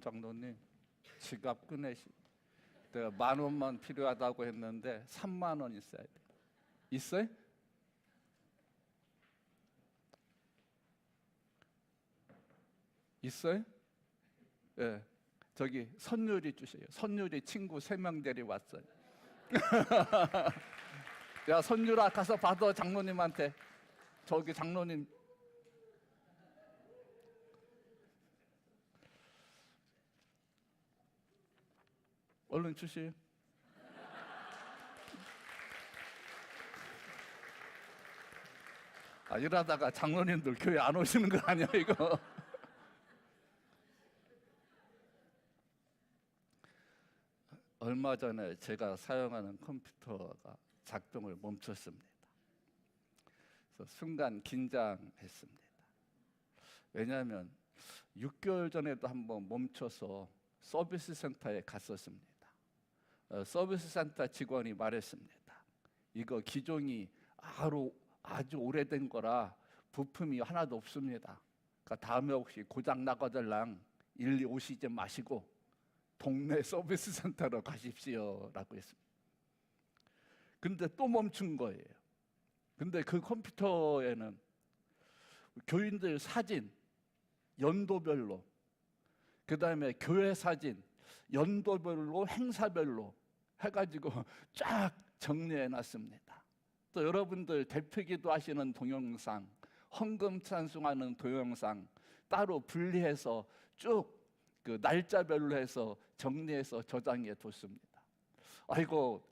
장로님 지갑 꺼내시. 내가 만 원만 필요하다고 했는데 3만 원 있어야 돼. 있어요? 있어요? 예. 저기 선율이 주세요. 선율이 친구 세 명 데리 왔어요. 야 선율아 가서 받아 장로님한테. 저기 장로님 얼른 주세요. 아 이러다가 장로님들 교회 안 오시는 거 아니야 이거? 얼마 전에 제가 사용하는 컴퓨터가 작동을 멈췄습니다. 그래서 순간 긴장했습니다. 왜냐하면 6개월 전에도 한번 멈춰서 서비스 센터에 갔었습니다. 어, 서비스 센터 직원이 말했습니다. 이거 기종이 아주, 아주 오래된 거라 부품이 하나도 없습니다. 그러니까 다음에 혹시 고장 나거들랑 일리 오시지 마시고 동네 서비스 센터로 가십시오라고 했습니다. 근데 또 멈춘 거예요. 근데 그 컴퓨터에는 교인들 사진 연도별로 그다음에 교회 사진 연도별로 행사별로 해가지고 쫙 정리해 놨습니다. 또 여러분들 대표기도 하시는 동영상, 헌금 찬송하는 동영상 따로 분리해서 쭉 그 날짜별로 해서 정리해서 저장해 뒀습니다. 아이고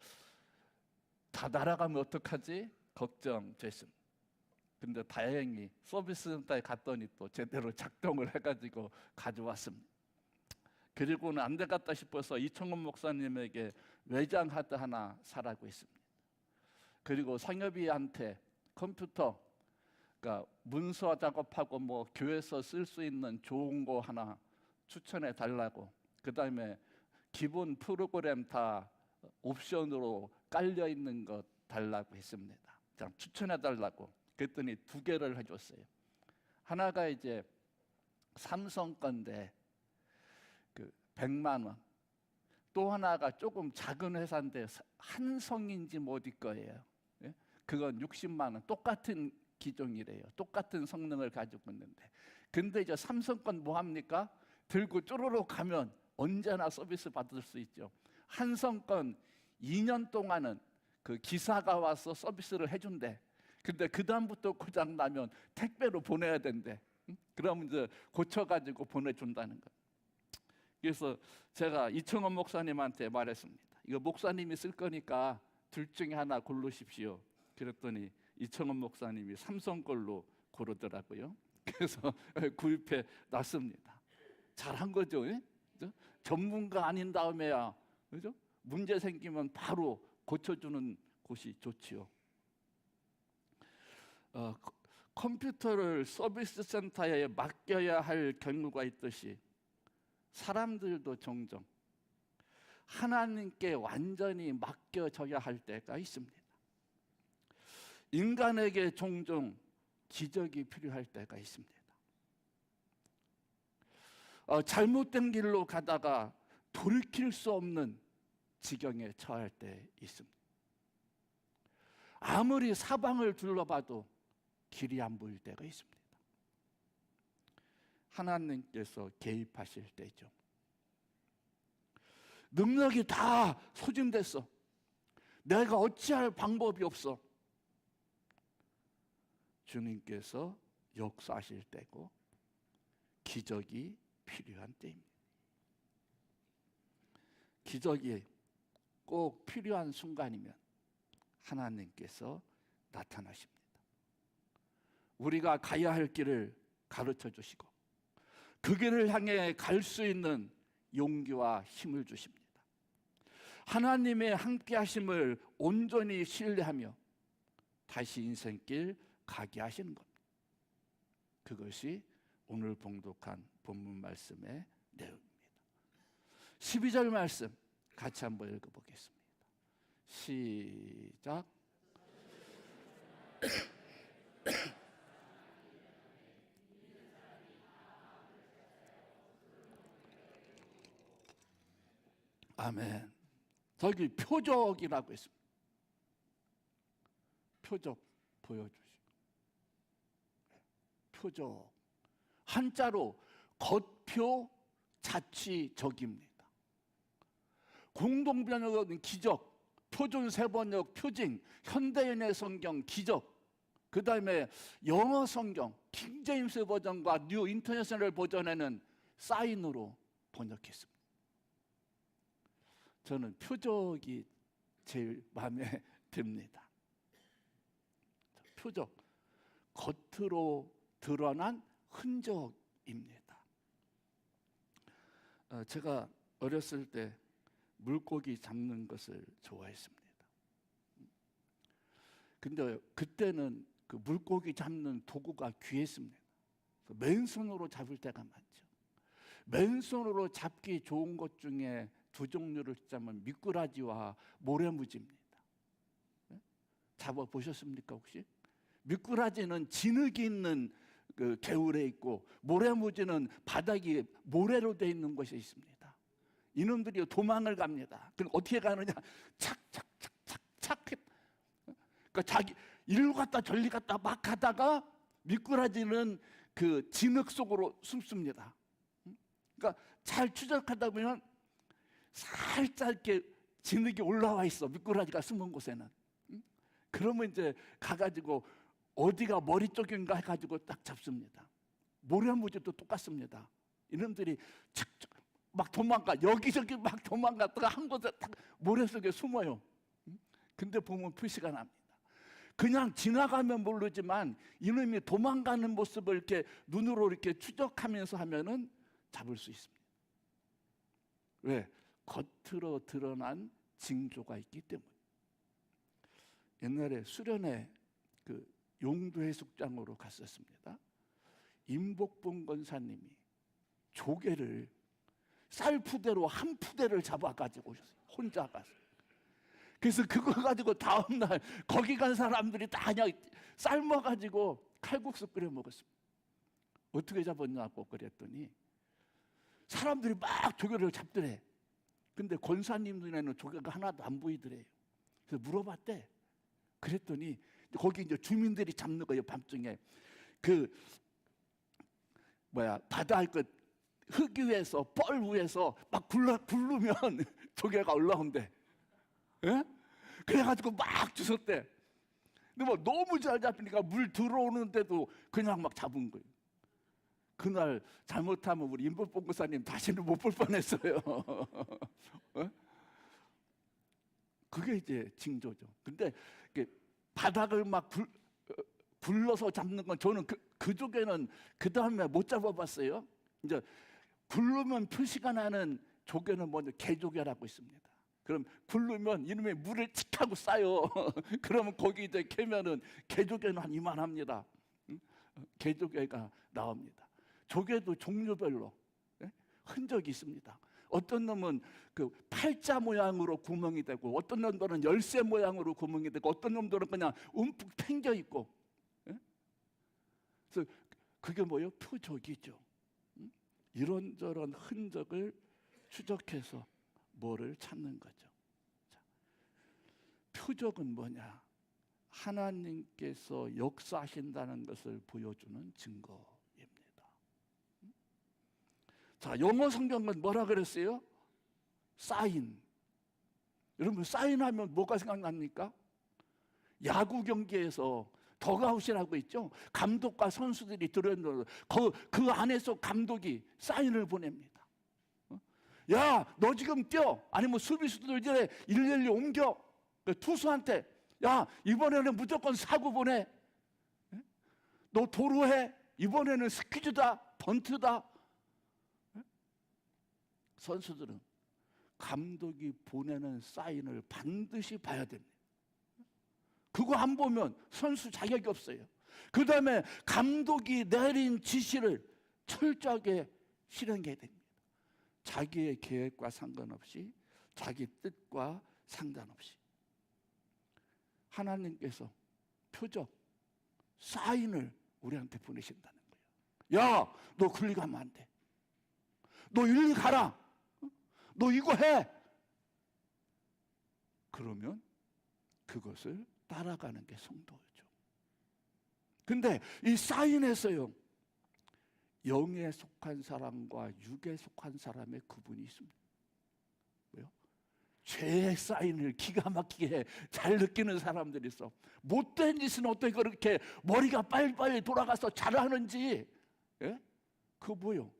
다 날아가면 어떡하지? 걱정됐습니다. 근데 다행히 서비스 센터에 갔더니 또 제대로 작동을 해가지고 가져왔습니다. 그리고는 안 되겠다 싶어서 이청원 목사님에게 외장 하드 하나 사라고 했습니다. 그리고 상엽이한테 컴퓨터, 그러니까 문서 작업하고 뭐 교회에서 쓸 수 있는 좋은 거 하나 추천해 달라고. 그 다음에 기본 프로그램 다 옵션으로 깔려 있는 것 달라고 했습니다. 자, 추천해 달라고. 그랬더니 두 개를 해줬어요. 하나가 이제 삼성 건데 그 100만 원. 또 하나가 조금 작은 회사인데 한성인지 뭐 어디 거예요. 예? 그건 60만 원. 똑같은 기종이래요. 똑같은 성능을 가지고 있는데. 근데 이제 삼성 건 뭐 합니까? 들고 쪼르륵 가면 언제나 서비스 받을 수 있죠. 한성 건 2년 동안은 그 기사가 와서 서비스를 해준대. 근데 그 다음부터 고장 나면 택배로 보내야 된대. 응? 그러면 이제 고쳐가지고 보내준다는 거. 그래서 제가 이청원 목사님한테 말했습니다. 이거 목사님이 쓸 거니까 둘 중에 하나 고르십시오. 그랬더니 이청원 목사님이 삼성 걸로 고르더라고요. 그래서 구입해 놨습니다. 잘한 거죠. 예? 그죠? 전문가 아닌 다음에야 그죠? 문제 생기면 바로 고쳐주는 곳이 좋지요. 어, 컴퓨터를 서비스 센터에 맡겨야 할 경우가 있듯이 사람들도 종종 하나님께 완전히 맡겨져야 할 때가 있습니다. 인간에게 종종 기적이 필요할 때가 있습니다. 어, 잘못된 길로 가다가 돌이킬 수 없는 지경에 처할 때 있습니다. 아무리 사방을 둘러봐도 길이 안 보일 때가 있습니다. 하나님께서 개입하실 때죠. 능력이 다 소진됐어. 내가 어찌할 방법이 없어. 주님께서 역사하실 때고 기적이 필요한 때입니다. 기적이 꼭 필요한 순간이면 하나님께서 나타나십니다. 우리가 가야 할 길을 가르쳐 주시고 그 길을 향해 갈 수 있는 용기와 힘을 주십니다. 하나님의 함께 하심을 온전히 신뢰하며 다시 인생길 가게 하시는 겁니다. 그것이 오늘 봉독한 본문 말씀의 내용입니다. 12절 말씀 같이 한번 읽어 보겠습니다. 시작. 아멘. 저기 표적이라고 했습니다. 표적 보여주시고. 표적. 한자로 겉표 자취적입니다. 공동번역은 기적, 표준 세번역 표징, 현대인의 성경 기적, 그 다음에 영어 성경 킹제임스 버전과 뉴 인터내셔널 버전에는 사인으로 번역했습니다. 저는 표적이 제일 마음에 듭니다. 표적, 겉으로 드러난 흔적입니다. 어, 제가 어렸을 때 물고기 잡는 것을 좋아했습니다. 근데 그때는 그 물고기 잡는 도구가 귀했습니다. 맨손으로 잡을 때가 많죠. 맨손으로 잡기 좋은 것 중에 두 종류를 잡으면 미꾸라지와 모래무지입니다. 네? 잡아 보셨습니까 혹시? 미꾸라지는 진흙이 있는 그 개울에 있고 모래무지는 바닥이 모래로 되어 있는 곳에 있습니다. 이놈들이 도망을 갑니다. 그럼 어떻게 가느냐? 착착착착착. 그러니까 자기 일로 갔다 저리 갔다 막 가다가 미꾸라지는 그 진흙 속으로 숨습니다. 그러니까 잘 추적하다 보면 살짝 이렇게 진흙이 올라와 있어 미꾸라지가 숨은 곳에는. 그러면 이제 가가지고 어디가 머리 쪽인가 해가지고 딱 잡습니다. 모래무지도 똑같습니다. 이놈들이 착착 막 도망가 여기저기 막 도망갔다가 한 곳에 딱 모래 속에 숨어요. 근데 보면 표시가 납니다. 그냥 지나가면 모르지만 이놈이 도망가는 모습을 이렇게 눈으로 이렇게 추적하면서 하면은 잡을 수 있습니다. 왜? 겉으로 드러난 징조가 있기 때문에. 옛날에 수련회 그 용도 해수장으로 갔었습니다. 임복봉 권사님이 조개를 쌀 푸대로 한 푸대를 잡아 가지고 오셨어요. 혼자 가서. 그래서 그거 가지고 다음 날 거기 간 사람들이 다 그냥 삶아 가지고 칼국수 끓여 먹었습니다. 어떻게 잡았냐고 그랬더니 사람들이 막 조개를 잡더래. 근데 권사님 눈에는 조개가 하나도 안 보이더래요. 그래서 물어봤대. 그랬더니 거기 이제 주민들이 잡는 거예요 밤중에 그 뭐야 바다할 것 흙 위에서 뻘 위에서 막 굴러 굴르면 조개가 올라온대. 예? 그래가지고 막 주웠대. 근데 뭐 너무 잘 잡히니까 물 들어오는데도 그냥 막 잡은 거예요. 그날 잘못하면 우리 임법봉구사님 다시는 못 볼 뻔했어요. 어? 그게 이제 징조죠. 근데 바닥을 막 굴, 어, 굴러서 잡는 건 저는 그, 그쪽에는 그 다음에 못 잡아봤어요. 이제 굴르면 표시가 나는 조개는 먼저 개조개라고 있습니다. 그럼 굴르면 이놈의 물을 칙 하고 쌓여. 그러면 거기 이제 캐면은 개조개는 한 이만합니다. 개조개가 나옵니다. 조개도 종류별로 예? 흔적이 있습니다. 어떤 놈은 그 팔자 모양으로 구멍이 되고 어떤 놈들은 열쇠 모양으로 구멍이 되고 어떤 놈들은 그냥 움푹 팽겨 있고 예? 그래서 그게 뭐예요? 표적이죠. 이런저런 흔적을 추적해서 뭐를 찾는 거죠. 자, 표적은 뭐냐? 하나님께서 역사하신다는 것을 보여주는 증거입니다. 자, 영어 성경은 뭐라 그랬어요? 사인. 여러분, 사인하면 뭐가 생각납니까? 야구 경기에서 더가웃이라고 있죠. 감독과 선수들이 들어있는 그, 그 안에서 감독이 사인을 보냅니다. 어? 야, 너 지금 뛰어. 아니면 수비수들 이제 일일이 옮겨. 그 투수한테 야, 이번에는 무조건 사구 보내. 너 도루해. 이번에는 스퀴즈다. 번트다. 선수들은 감독이 보내는 사인을 반드시 봐야 됩니다. 그거 안 보면 선수 자격이 없어요. 그 다음에 감독이 내린 지시를 철저하게 실행해야 됩니다. 자기의 계획과 상관없이 자기 뜻과 상관없이 하나님께서 표적, 사인을 우리한테 보내신다는 거예요. 야, 너 굴리 가면 안 돼. 너 일리 가라. 너 이거 해. 그러면 그것을 따라가는 게 성도죠. 근데 이 사인에서요. 영에 속한 사람과 육에 속한 사람의 구분이 있습니다. 뭐요? 죄의 사인을 기가 막히게 잘 느끼는 사람들이 있어. 못된 짓은 어떻게 그렇게 머리가 빨리빨리 돌아가서 잘하는지, 예? 그 뭐요?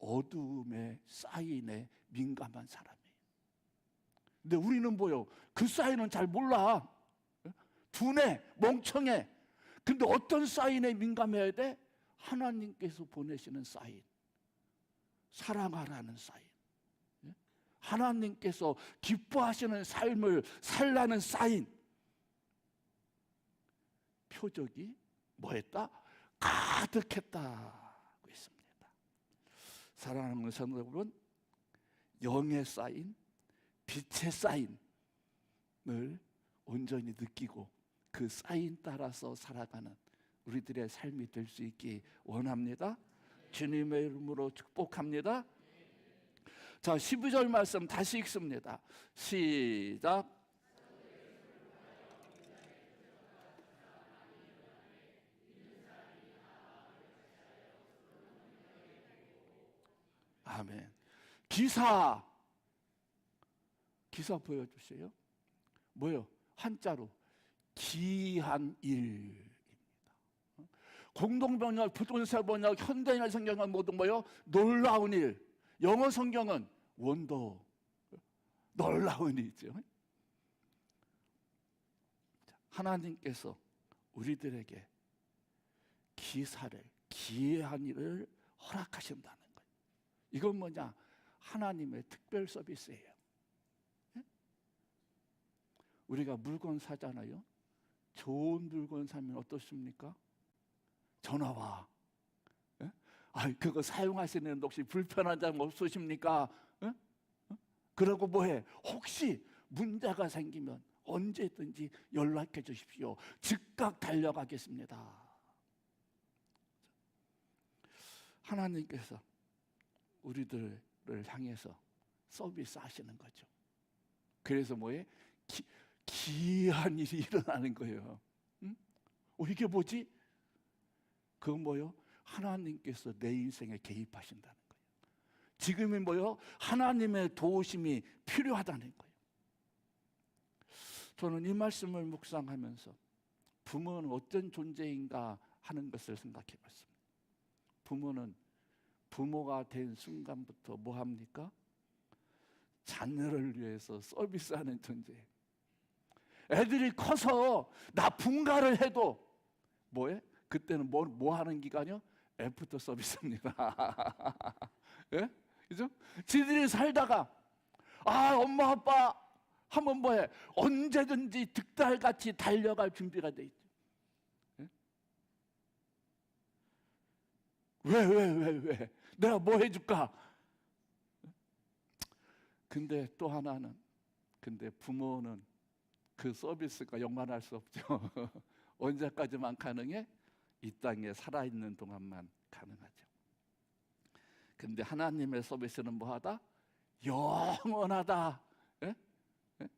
어둠의 사인에 민감한 사람이에요. 근데 우리는 뭐요? 그 사인은 잘 몰라. 예? 둔해, 멍청해. 근데 어떤 사인에 민감해야 돼? 하나님께서 보내시는 사인. 사랑하라는 사인. 예? 하나님께서 기뻐하시는 삶을 살라는 사인. 표적이 뭐했다? 가득했다고 했습니다. 사랑하는 성도 여러분, 영의 사인, 빛의 사인을 온전히 느끼고 그 사인 따라서 살아가는 우리들의 삶이 될 수 있기 원합니다. 주님의 이름으로 축복합니다. 자, 12절 말씀 다시 읽습니다. 시작. 아멘. 기사 기사 보여주세요. 뭐요? 한자로 기한 일입니다. 공동번역, 부동산 번역, 현대인 성경은 모두 뭐요? 놀라운 일. 영어 성경은 원더. 놀라운 일이죠. 하나님께서 우리들에게 기사를 기이한 일을 허락하신다는 거예요. 이건 뭐냐? 하나님의 특별 서비스예요. 예? 우리가 물건 사잖아요. 좋은 물건 사면 어떻습니까? 전화 와. 예? 아, 그거 사용하시는 혹시 불편한 점 없으십니까? 예? 어? 그러고 뭐해? 혹시 문제가 생기면 언제든지 연락해 주십시오. 즉각 달려가겠습니다. 하나님께서 우리들을 향해서 서비스 하시는 거죠. 그래서 뭐에 기, 기한 일이 일어나는 거예요. 응? 어, 이게 뭐지? 그건 뭐요? 하나님께서 내 인생에 개입하신다는 거예요. 지금이 뭐요? 하나님의 도우심이 필요하다는 거예요. 저는 이 말씀을 묵상하면서 부모는 어떤 존재인가 하는 것을 생각해 봤습니다. 부모는 부모가 된 순간부터 뭐 합니까? 자녀를 위해서 서비스하는 존재예요. 애들이 커서 나 분가를 해도 뭐해? 그때는 뭐, 뭐 하는 기간이요? 애프터 서비스입니다. 예? 그죠? 지들이 살다가 아 엄마 아빠 하면 뭐해? 언제든지 득달같이 달려갈 준비가 돼 있죠. 예? 왜, 왜, 왜, 왜? 내가 뭐 해줄까? 근데 또 하나는, 근데 부모는 그 서비스가 영원할 수 없죠. 언제까지만 가능해? 이 땅에 살아 있는 동안만 가능하죠. 근데 하나님의 서비스는 뭐하다? 영원하다. 예? 예?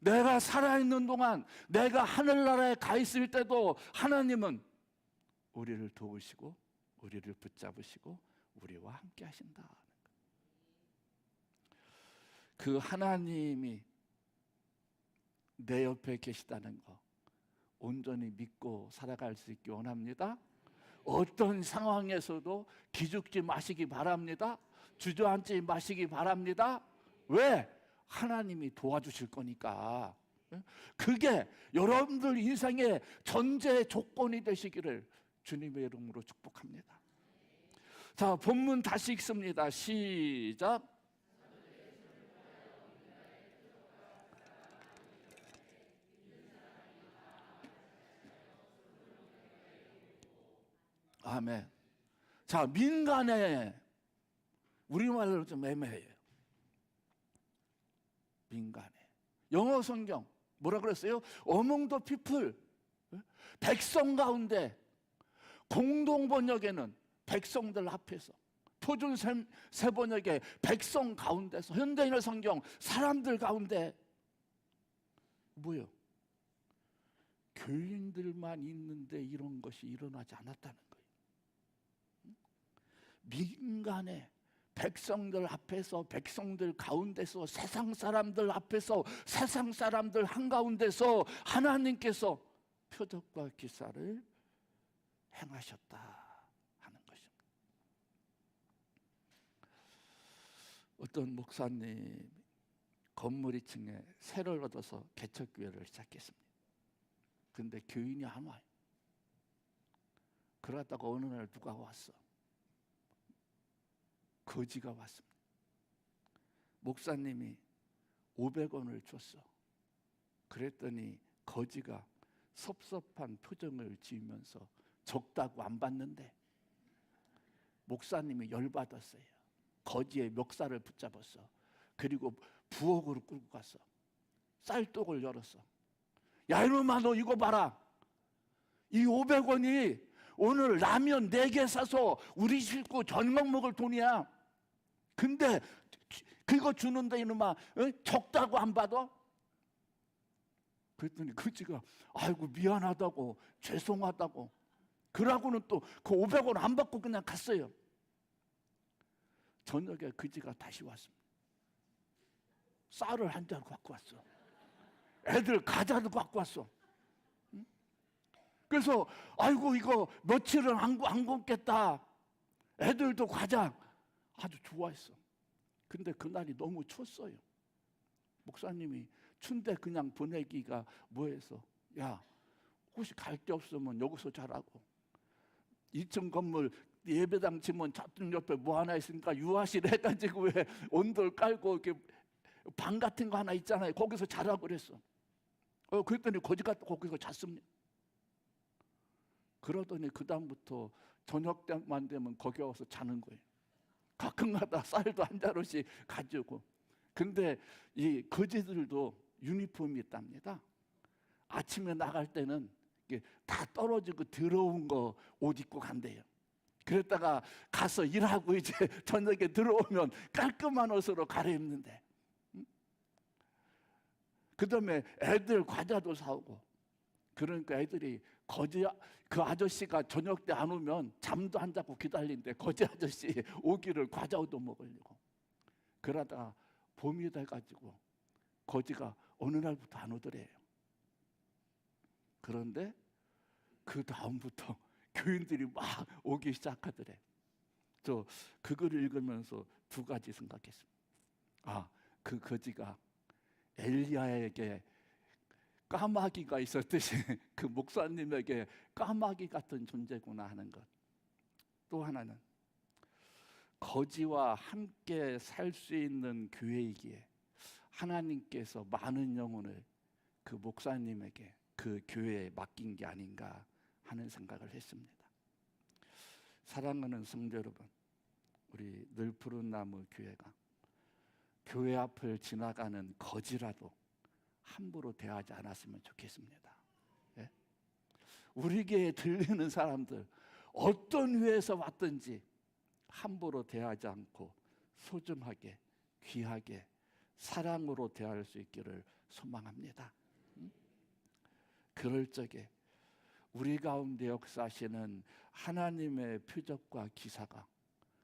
내가 살아있는 동안, 내가 하늘나라에 가 있을 때도 하나님은 우리를 도우시고, 우리를 붙잡으시고, 우리와 함께 하신다. 그 하나님이 내 옆에 계시다는 거 온전히 믿고 살아갈 수 있기 원합니다. 어떤 상황에서도 기죽지 마시기 바랍니다. 주저앉지 마시기 바랍니다. 왜? 하나님이 도와주실 거니까. 그게 여러분들 인생의 전제 조건이 되시기를 주님의 이름으로 축복합니다. 자, 본문 다시 읽습니다. 시작. 아멘. 자, 민간에 우리말로 좀 애매해요. 민간에. 영어 성경 뭐라 그랬어요? The people. 백성 가운데 공동 번역에는 백성들 앞에서 표준 세 번역에 백성 가운데서 현대인의 성경 사람들 가운데 뭐요? 교인들만 있는데 이런 것이 일어나지 않았다는 거예요. 응? 민간에 백성들 앞에서 백성들 가운데서 세상 사람들 앞에서 세상 사람들 한가운데서 하나님께서 표적과 기사를 행하셨다 하는 것입니다. 어떤 목사님 건물 2층에 세를 얻어서 개척교회를 시작했습니다. 근데 교인이 안 와요. 그러다가 어느 날 누가 왔어. 거지가 왔습니다. 목사님이 500원을 줬어. 그랬더니 거지가 섭섭한 표정을 지으면서 적다고 안 받는데 목사님이 열받았어요. 거지의 멱살을 붙잡았어. 그리고 부엌으로 끌고 갔어. 쌀독을 열었어. 야 이놈아 너 이거 봐라. 이 500원이 오늘 라면 4개 사서 우리 식구 저녁 먹을 돈이야. 근데 그거 주는데 이놈아 어? 적다고 안 받아? 그랬더니 그지가 아이고 미안하다고 죄송하다고 그러고는 또 그 500원 안 받고 그냥 갔어요. 저녁에 그지가 다시 왔습니다. 쌀을 한 잔 갖고 왔어. 애들 과자도 갖고 왔어. 응? 그래서 아이고 이거 며칠은 안, 구- 안 굶겠다. 애들도 과자 아주 좋아했어. 근데 그날이 너무 췄어요. 목사님이 춘대 그냥 보내기가 뭐해서 야 혹시 갈 데 없으면 여기서 자라고 2층 건물 예배당 치면 저쪽 옆에 뭐 하나 있으니까 유아실 해가지고 왜 온돌 깔고 이렇게 방 같은 거 하나 있잖아요. 거기서 자라고 그랬어. 어, 그랬더니 거지가 또 거기서 잤습니다. 그러더니 그 다음부터 저녁 때만 되면 거기 와서 자는 거예요. 가끔가다 쌀도 한 자루씩 가지고. 근데 이 거지들도 유니폼이 있답니다. 아침에 나갈 때는 다 떨어지고 더러운 거 옷 입고 간대요. 그랬다가 가서 일하고 이제 저녁에 들어오면 깔끔한 옷으로 갈아입는데. 그 다음에 애들 과자도 사오고. 그러니까 애들이 거지 그 아저씨가 저녁 때 안 오면 잠도 안 자고 기다린대. 거지 아저씨 오기를 과자 얻어 먹으려고. 그러다가 봄이 돼가지고 거지가 어느 날부터 안 오더래요. 그런데 그 다음부터 교인들이 막 오기 시작하더래. 저 그거를 읽으면서 두 가지 생각했습니다. 아, 그 거지가 엘리야에게 까마귀가 있었듯이 그 목사님에게 까마귀 같은 존재구나 하는 것. 또 하나는 거지와 함께 살 수 있는 교회이기에 하나님께서 많은 영혼을 그 목사님에게 그 교회에 맡긴 게 아닌가 하는 생각을 했습니다. 사랑하는 성도 여러분, 우리 늘 푸른 나무 교회가 교회 앞을 지나가는 거지라도 함부로 대하지 않았으면 좋겠습니다. 예? 우리 교회에 들리는 사람들 어떤 회에서 왔든지 함부로 대하지 않고 소중하게 귀하게 사랑으로 대할 수 있기를 소망합니다. 음? 그럴 적에 우리 가운데 역사하시는 하나님의 표적과 기사가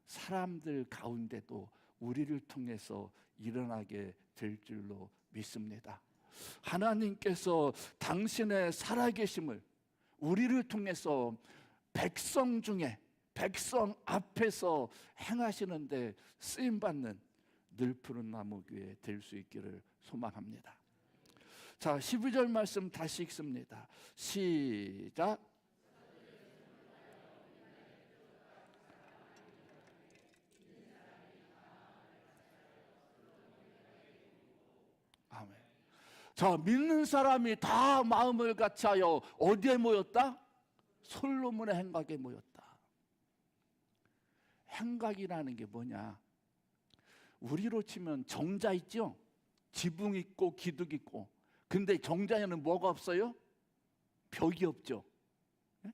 사람들 가운데도 우리를 통해서 일어나게 될 줄로 믿습니다. 하나님께서 당신의 살아계심을 우리를 통해서 백성 중에 백성 앞에서 행하시는데 쓰임 받는 늘 푸른 나무 교회 될수 있기를 소망합니다. 자, 12절 말씀 다시 읽습니다. 시작. 아멘. 자, 믿는 사람이 다 마음을 같이하여 어디에 모였다? 솔로몬의 행각에 모였다. 행각이라는 게 뭐냐? 우리로 치면 정자 있죠? 지붕 있고 기둥 있고. 근데 정자에는 뭐가 없어요? 벽이 없죠. 예?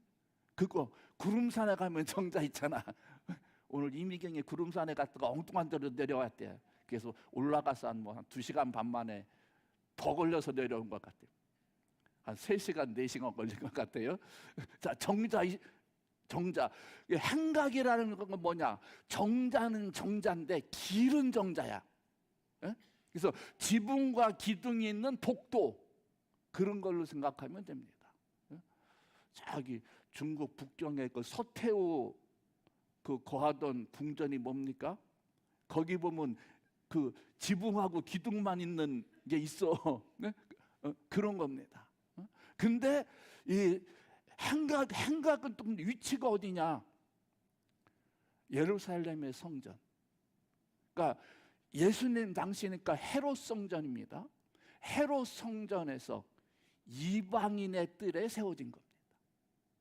그거 구름산에 가면 정자 있잖아. 오늘 이미경이 구름산에 갔다가 엉뚱한 데로 내려왔대. 그래서 올라가서 한 뭐한 두 시간 반 만에 더 걸려서 내려온 것 같아요. 한 3시간, 4시간 걸린 것 같아요. 자, 정자 이- 정자. 이 행각이라는 건 뭐냐? 정자는 정자인데 길은 정자야. 예? 그래서 지붕과 기둥이 있는 복도 그런 걸로 생각하면 됩니다. 예? 저기 중국 북경의 그 서태후 그 거하던 궁전이 뭡니까? 거기 보면 그 지붕하고 기둥만 있는 게 있어. 네? 어, 그런 겁니다. 어? 근데 이 행각 행각은 또 위치가 어디냐? 예루살렘의 성전. 그러니까 예수님 당시니까 헤롯 성전입니다. 헤롯 성전에서 이방인의 뜰에 세워진 겁니다.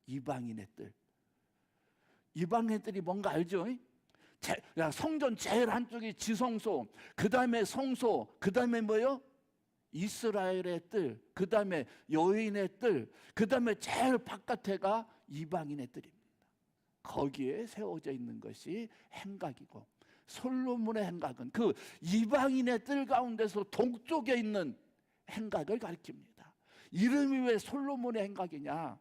이방인의 뜰. 이방인의 뜰이 뭔가 알죠? 제, 야, 성전 제일 한쪽이 지성소, 그 다음에 성소, 그 다음에 뭐요? 이스라엘의 뜰, 그 다음에 여인의 뜰, 그 다음에 제일 바깥에가 이방인의 뜰입니다. 거기에 세워져 있는 것이 행각이고 솔로몬의 행각은 그 이방인의 뜰 가운데서 동쪽에 있는 행각을 가리킵니다. 이름이 왜 솔로몬의 행각이냐?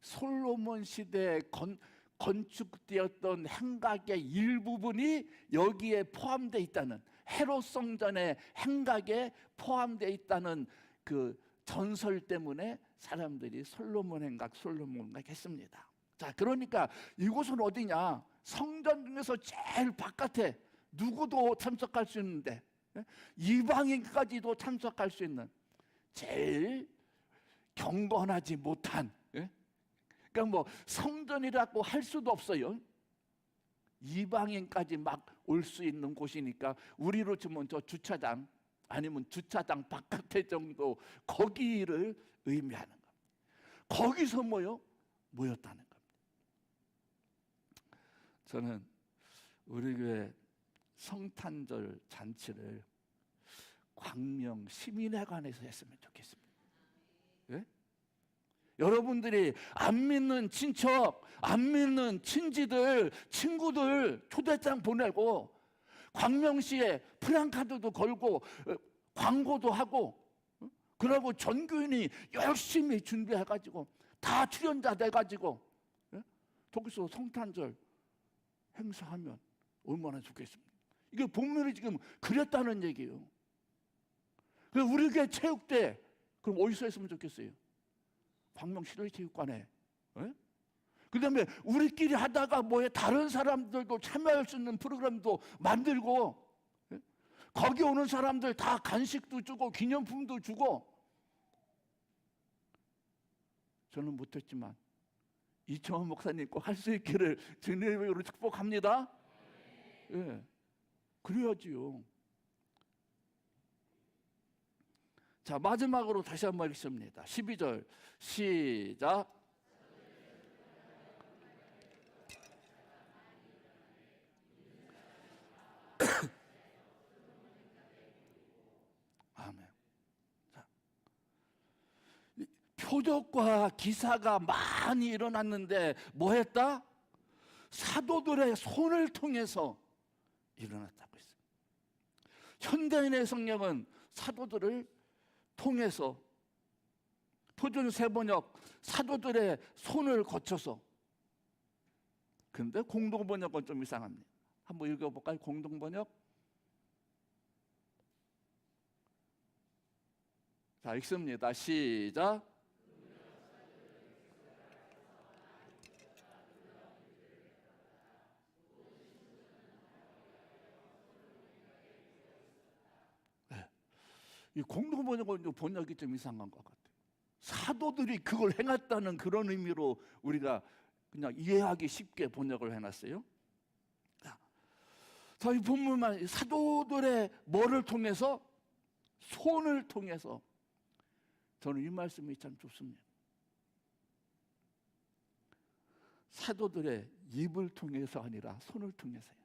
솔로몬 시대에 건, 건축되었던 행각의 일부분이 여기에 포함되어 있다는 헤롯 성전의 행각에 포함되어 있다는 그 전설 때문에 사람들이 솔로몬 행각, 솔로몬 행각 했습니다. 자, 그러니까 이곳은 어디냐? 성전 중에서 제일 바깥에 누구도 참석할 수 있는데 예? 이방인까지도 참석할 수 있는 제일 경건하지 못한 예? 그러니까 뭐 성전이라고 할 수도 없어요. 이방인까지 막 올 수 있는 곳이니까 우리로 치면 저 주차장 아니면 주차장 바깥에 정도 거기를 의미하는 겁니다. 거기서 뭐요? 모였다는 겁니다. 저는 우리 교회 성탄절 잔치를 광명 시민회관에서 했으면 좋겠습니다. 예? 여러분들이 안 믿는 친척, 안 믿는 친지들, 친구들 초대장 보내고 광명시에 프랑카드도 걸고 어, 광고도 하고 어? 그러고 전교인이 열심히 준비해가지고 다 출연자 돼가지고 예? 거기서 성탄절 행사하면 얼마나 좋겠습니까? 이게 본문이 지금 그랬다는 얘기예요. 우리 교회 체육대 그럼 어디서 했으면 좋겠어요? 광명 실내체육관에. 예? 그다음에 우리끼리 하다가 뭐에 다른 사람들도 참여할 수 있는 프로그램도 만들고 예? 거기 오는 사람들 다 간식도 주고 기념품도 주고 저는 못했지만 이청원 목사님 꼭 할 수 있기를 주님으로 축복합니다. 예, 그래야지요. 자 마지막으로 다시 한번 읽습니다. 12절 시작. 아멘. 자, 이 표적과 기사가 많이 일어났는데 뭐 했다? 사도들의 손을 통해서 일어났다고 했습니다. 현대인의 성령은 사도들을 통해서 표준 세번역 사도들의 손을 거쳐서 근데 공동 번역은 좀 이상합니다. 한번 읽어 볼까요? 공동 번역 자 읽습니다. 시작. 이 공동번역은 좀 번역이 좀 이상한 것 같아요. 사도들이 그걸 행했다는 그런 의미로 우리가 그냥 이해하기 쉽게 번역을 해놨어요. 자, 자, 이 본문만 사도들의 뭐를 통해서 손을 통해서 저는 이 말씀이 참 좋습니다. 사도들의 입을 통해서 아니라 손을 통해서요.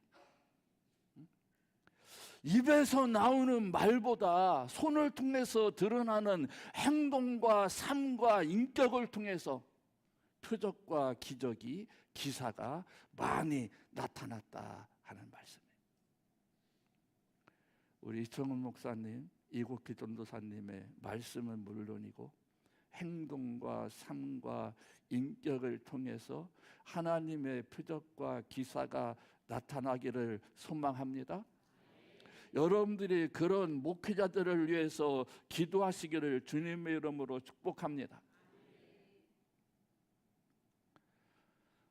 응? 입에서 나오는 말보다 손을 통해서 드러나는 행동과 삶과 인격을 통해서 표적과 기적이 기사가 많이 나타났다 하는 말씀이에요. 우리 이청훈 목사님 이곡희 전도사님의 말씀은 물론이고 행동과 삶과 인격을 통해서 하나님의 표적과 기사가 나타나기를 소망합니다. 여러분들이 그런 목회자들을 위해서 기도하시기를 주님의 이름으로 축복합니다.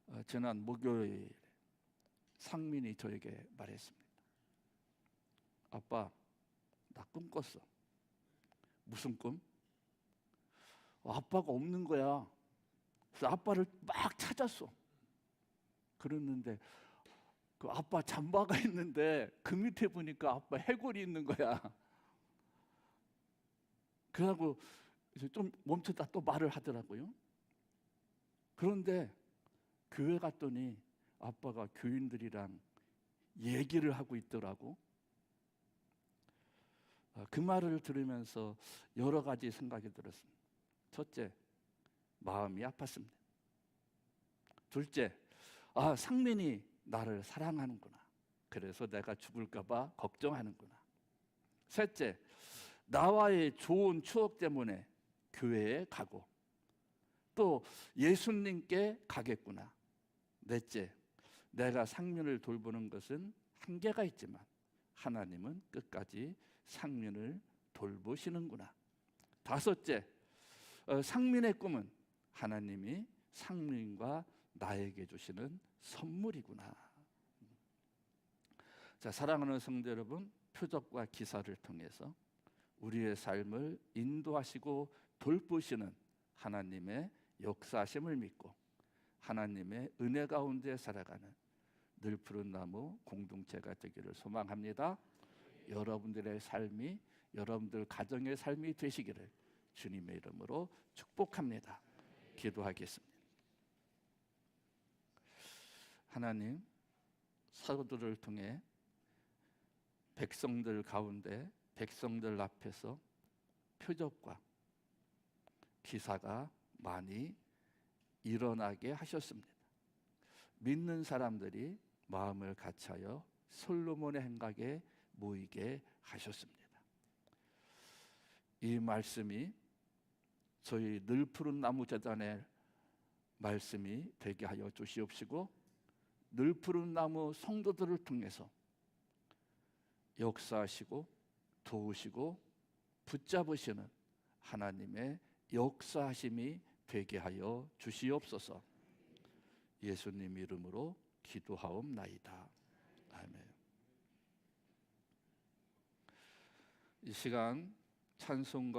어, 지난 목요일 상민이 저에게 말했습니다. 아빠, 나 꿈 꿨어. 무슨 꿈? 어, 아빠가 없는 거야. 그래서 아빠를 막 찾았어. 그랬는데 그 아빠 잠바가 있는데 그 밑에 보니까 아빠 해골이 있는 거야. 그러고 좀 멈췄다 또 말을 하더라고요. 그런데 교회 갔더니 아빠가 교인들이랑 얘기를 하고 있더라고. 아, 그 말을 들으면서 여러 가지 생각이 들었습니다. 첫째, 마음이 아팠습니다. 둘째, 아, 상민이 나를 사랑하는구나. 그래서 내가 죽을까봐 걱정하는구나. 셋째, 나와의 좋은 추억 때문에 교회에 가고 또 예수님께 가겠구나. 넷째, 내가 상민을 돌보는 것은 한계가 있지만 하나님은 끝까지 상민을 돌보시는구나. 다섯째, 어, 상민의 꿈은 하나님이 상민과 나에게 주시는 선물이구나. 자, 사랑하는 성도 여러분, 표적과 기사를 통해서 우리의 삶을 인도하시고 돌보시는 하나님의 역사심을 믿고 하나님의 은혜 가운데 살아가는 늘 푸른 나무 공동체가 되기를 소망합니다. 여러분들의 삶이 여러분들 가정의 삶이 되시기를 주님의 이름으로 축복합니다. 기도하겠습니다. 하나님 사도들을 통해 백성들 가운데 백성들 앞에서 표적과 기사가 많이 일어나게 하셨습니다. 믿는 사람들이 마음을 같이하여 솔로몬의 행각에 모이게 하셨습니다. 이 말씀이 저희 늘 푸른 나무 재단의 말씀이 되게 하여 주시옵시고 늘 푸른 나무 성도들을 통해서 역사하시고 도우시고 붙잡으시는 하나님의 역사하심이 되게 하여 주시옵소서. 예수님 이름으로 기도하옵나이다. 아멘. 이 시간 찬송가